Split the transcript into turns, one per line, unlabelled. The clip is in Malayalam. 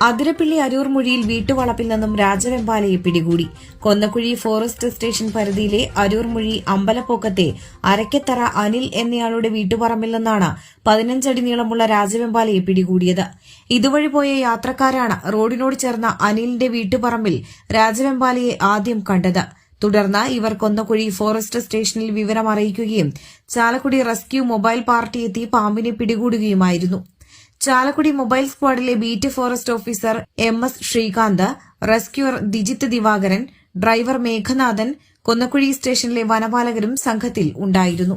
Athirappilly Aroor മുഴിയിൽ വീട്ടുവളപ്പിൽ നിന്നും രാജവെമ്പാലയെ പിടികൂടി. കൊന്നക്കുഴി ഫോറസ്റ്റ് സ്റ്റേഷൻ പരിധിയിലെ അരൂർ മുഴി അമ്പലപ്പൊക്കത്തെ അരക്കത്തറ അനിൽ എന്നയാളുടെ വീട്ടുപറമ്പിൽ നിന്നാണ് പതിനഞ്ചടി നീളമുള്ള രാജവെമ്പാലയെ പിടികൂടിയത്. ഇതുവഴി പോയ യാത്രക്കാരാണ് റോഡിനോട് ചേർന്ന അനിലിന്റെ വീട്ടുപറമ്പിൽ രാജവെമ്പാലയെ ആദ്യം കണ്ടത്. തുടർന്ന് ഇവർ കൊന്നക്കുഴി ഫോറസ്റ്റ് സ്റ്റേഷനിൽ വിവരം അറിയിക്കുകയും ചാലക്കുടി റെസ്ക്യൂ മൊബൈൽ പാർട്ടി എത്തി പാമ്പിനെ പിടികൂടുകയുമായിരുന്നു. Chalakudy mobile സ്ക്വാഡിലെ beat forest officer M S Sreekanth rescuer Dijith Divakaran driver Meghanathan Konnakuzhi സ്റ്റേഷനിലെ വനപാലകരും സംഘത്തിൽ ഉണ്ടായിരുന്നു.